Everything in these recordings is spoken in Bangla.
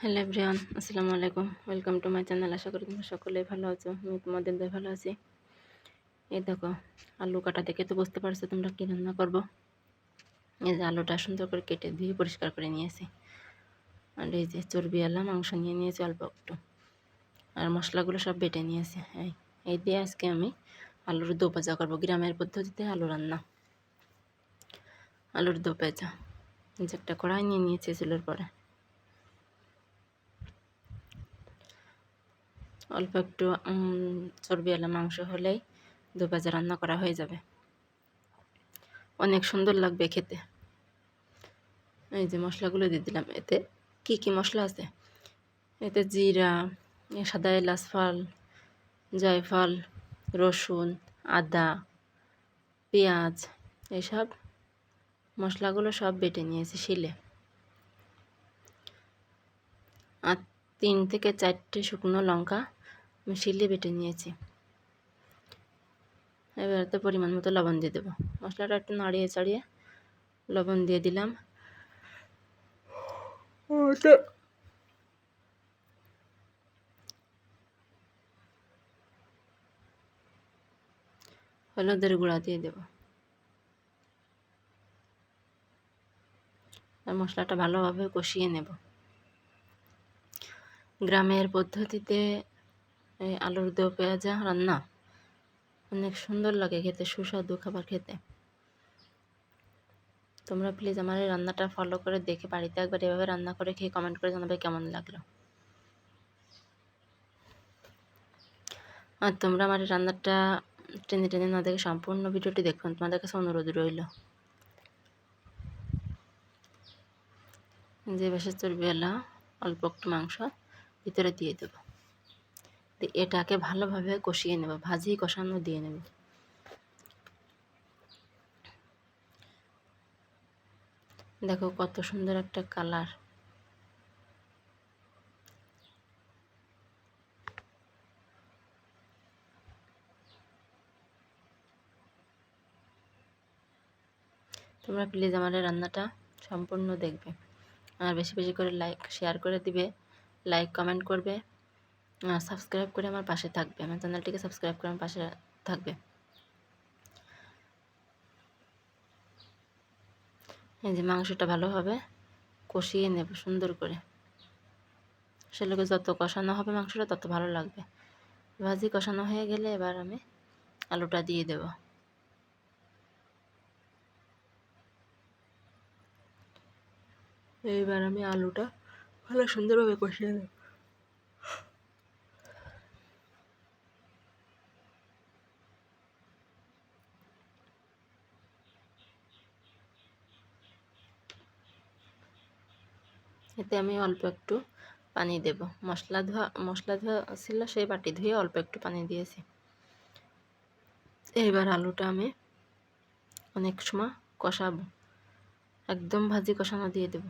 হ্যালো এভরিওয়ান, আসসালামু আলাইকুম। ওয়েলকাম টু মাই চ্যানেল আশা করি তোমরা সকলেই ভালো আছো আমি তোমাদের ভালো আছি। এই দেখো, আলু কাটা দেখে তো বুঝতে পারছ তোমরা কী রান্না করব। এই যে আলুটা সুন্দর করে কেটে ধুয়ে পরিষ্কার করে নিয়েছি। আর এই যে চর্বিওয়ালা মাংস নিয়ে নিয়েছি অল্প একটু। আর মশলাগুলো সব বেটে নিয়েছি, এই এই দিয়ে আজকে আমি আলুর দো ভাজা করব, গ্রামের পদ্ধতিতে আলু রান্না। আলুর দো এই যে একটা কড়াই নিয়ে নিয়েছি চুলোর পরে। অল্প একটু চর্বিওয়ালা মাংস হলেই দু রান্না করা হয়ে যাবে। অনেক সুন্দর লাগবে খেতে। এই যে মশলাগুলো দিয়ে দিলাম। এতে কি কি মশলা আছে? এতে জিরা, সাদা এলাচ ফল, জয়ফল, রসুন, আদা, পেঁয়াজ, এসব মশলাগুলো সব বেটে নিয়েছি শিলে। আর তিন থেকে চারটে শুকনো লঙ্কা আমি শিলে বেটে নিয়েছি। এবার তো পরিমাণ মতো লবণ দিয়ে দেবো। মশলাটা একটু নাড়িয়ে চাড়িয়ে লবণ দিয়ে দিলাম। হলুদের গুঁড়া দিয়ে দেব। আর মশলাটা ভালোভাবে কষিয়ে নেব। গ্রামের পদ্ধতিতে আলুর দো পেঁয়াজা রান্না। অনেক সুন্দর লাগে খেতে, সুস্বাদু খাবার খেতে। তোমরা প্লিজ আমার এই রান্নাটা ফলো করে দেখে বাড়িতে একবার এভাবে রান্না করে খেয়ে কমেন্ট করে জানাবে কেমন লাগল। আর তোমরা আমার এই রান্নাটা টেনে টেনে না দেখে সম্পূর্ণ ভিডিওটি দেখুন তোমাদের কাছে অনুরোধ রইল। যে বেশের চর্বিওয়ালা অল্প একটু মাংস, ভিতরে দিয়ে দেবো। এটাকে ভালোভাবে কষিয়ে নেব, ভাজি কষানো দিয়ে নেব। দেখো কত সুন্দর একটা কালার। তোমরা প্লিজ আমার রান্নাটা সম্পূর্ণ দেখবে। আর বেশি বেশি করে লাইক, শেয়ার করে দিবে, লাইক, কমেন্ট করবে। সাবস্ক্রাইব করে আমার পাশে থাকবে। আমার চ্যানেলটিকে সাবস্ক্রাইব করে আমার পাশে থাকবে। এই যে মাংসটা ভালোভাবে কষিয়ে নেব সুন্দর করে। সেগুলোকে যত কষানো হবে মাংসটা তত ভালো লাগবে। ভাজি কষানো হয়ে গেলে এবার আমি আলুটা দিয়ে দেব। এইবার আমি আলুটা ভালো সুন্দরভাবে কষিয়ে নেব। এতে আমি অল্প একটু পানি দেব। মশলা ধোয়া মশলা ধোয়া ছিল সেই বাটি ধুয়ে অল্প একটু পানি দিয়েছি। এইবার আলুটা আমি অনেক সময় কষাবো। একদম ভাজি কষানো দিয়ে দেব।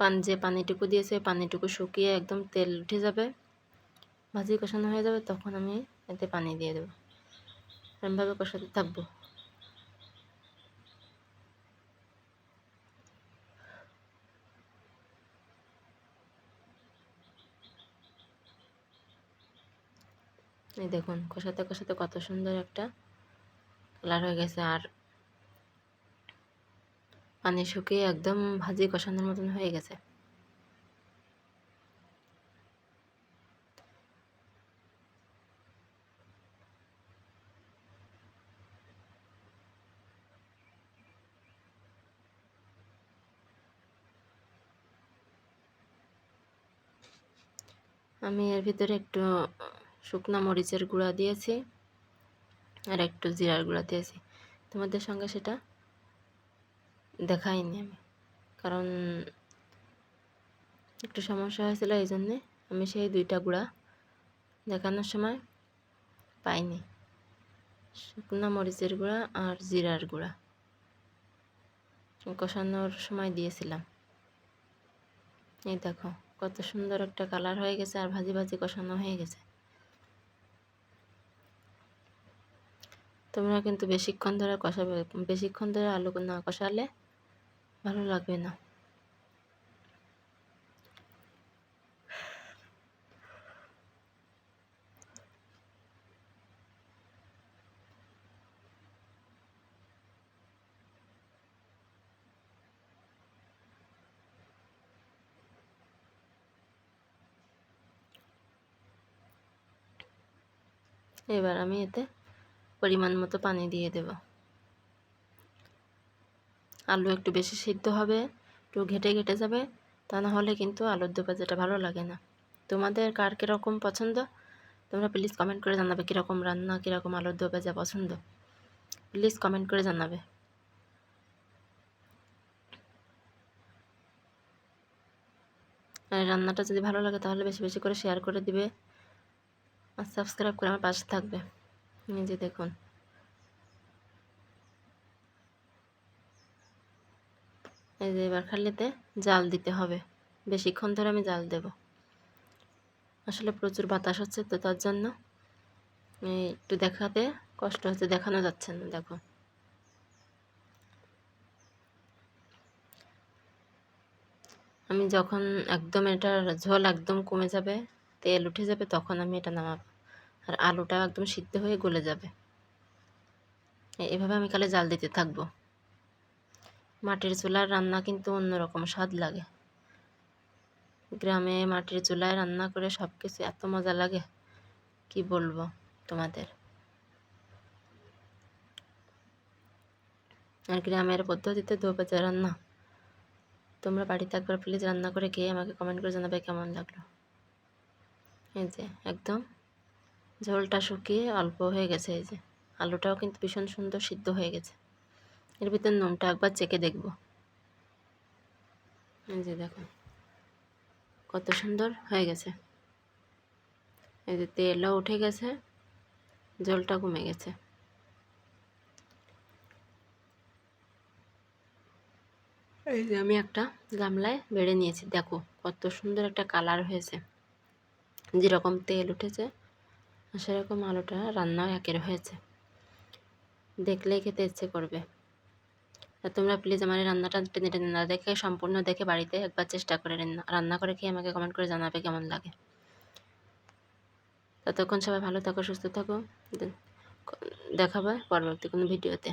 পান, যে পানিটুকু দিয়েছে পানিটুকু শুকিয়ে একদম তেল উঠে যাবে। ভাজি কষানো হয়ে যাবে, তখন আমি এতে পানি দিয়ে দেবো। এরমভাবে কষাতে থাকব। এই দেখুন, কষাতে কষাতে কত সুন্দর একটা কালার হয়ে গেছে আর পানি শুকিয়ে একদম ভাজি কষানোর মতন হয়ে গেছে। আমি এর ভিতরে একটু শুকনো মরিচের গুঁড়া দিয়েছি আর একটু জিরার গুঁড়া দিয়েছি। তোমাদের সঙ্গে সেটা দেখাইনি আমি। কারণ একটু সমস্যা হয়েছিল এই জন্যে আমি সেই দুইটা গুঁড়া দেখানোর সময় পাইনি। শুকনো মরিচের গুঁড়া আর জিরার গুঁড়া কষানোর সময় দিয়েছিলাম। এই দেখো, কত সুন্দর একটা কালার হয়ে গেছে আর ভাজি ভাজি কষানো হয়ে গেছে। তোমরা কিন্তু বেশিক্ষণ ধরে কষাবে, বেশিক্ষণ ধরে আলু না কষালে ভালো লাগবে না। এবার আমি এতে পরিমাণ মতো পানি দিয়ে দেব। আলু একটু বেশি সিদ্ধ হবে, একটু ঘেটে ঘেটে যাবে, তা না হলে কিন্তু আলুর দু যেটা ভালো লাগে না। তোমাদের কার কীরকম পছন্দ? তোমরা প্লিজ কমেন্ট করে জানাবে কীরকম রান্না, কীরকম আলুর দু ভাজা পছন্দ। প্লিজ কমেন্ট করে জানাবে। আর রান্নাটা যদি ভালো লাগে তাহলে বেশি বেশি করে শেয়ার করে দিবে। আর সাবস্ক্রাইব করে আমার পাশে থাকবে। নিজে দেখুন। এই যে এবার খালিতে জাল দিতে হবে। বেশিক্ষণ ধরে আমি জাল দেব। আসলে প্রচুর বাতাস হচ্ছে তো তার জন্য একটু দেখাতে কষ্ট হচ্ছে, দেখানো যাচ্ছে না দেখো আমি যখন একদম এটার ঝোল একদম কমে যাবে, তেল উঠে যাবে, তখন আমি এটা নামাবো। আর আলুটা একদম সিদ্ধ হয়ে গলে যাবে। এভাবে আমি কালে জাল দিতে থাকব। মাটির চুলার রান্না কিন্তু অন্যরকম স্বাদ লাগে। গ্রামে মাটির চুলায় রান্না করে সব কিছু এত মজা লাগে, কি বলব তোমাদের? আর গ্রামের পদ্ধতিতে দো রান্না। তোমরা বাড়িতে একবার প্লিজ রান্না করে খেয়ে আমাকে কমেন্ট করে জানাবে কেমন লাগল। এই যে, একদম ঝোলটা শুকিয়ে অল্প হয়ে গেছে এই যে। আলুটাও কিন্তু ভীষণ সুন্দর সিদ্ধ হয়ে গেছে। এর ভিতর নুনটা একবার চেকে দেখব। এই যে দেখো কত সুন্দর হয়ে গেছে। এই যে তেলও উঠে গেছে জলটা কমে গেছে। এই যে আমি একটা গামলায় বেড়ে নিয়েছি। দেখো, কত সুন্দর একটা কালার হয়েছে। যেরকম তেল উঠেছে সেরকম আলুটা রান্নাও একের হয়েছে। দেখলেই খেতে ইচ্ছে করবে। তোমরা প্লিজ আমার রান্নাটা টেনে টেনে না দেখে, সম্পূর্ণ দেখে বাড়িতে একবার চেষ্টা করে রান্না করে খেয়ে আমাকে কমেন্ট করে জানাবে কেমন লাগে। ততক্ষণ সবাই ভালো থাকো, সুস্থ থাকো। দেখাবে পরবর্তী কোনো ভিডিওতে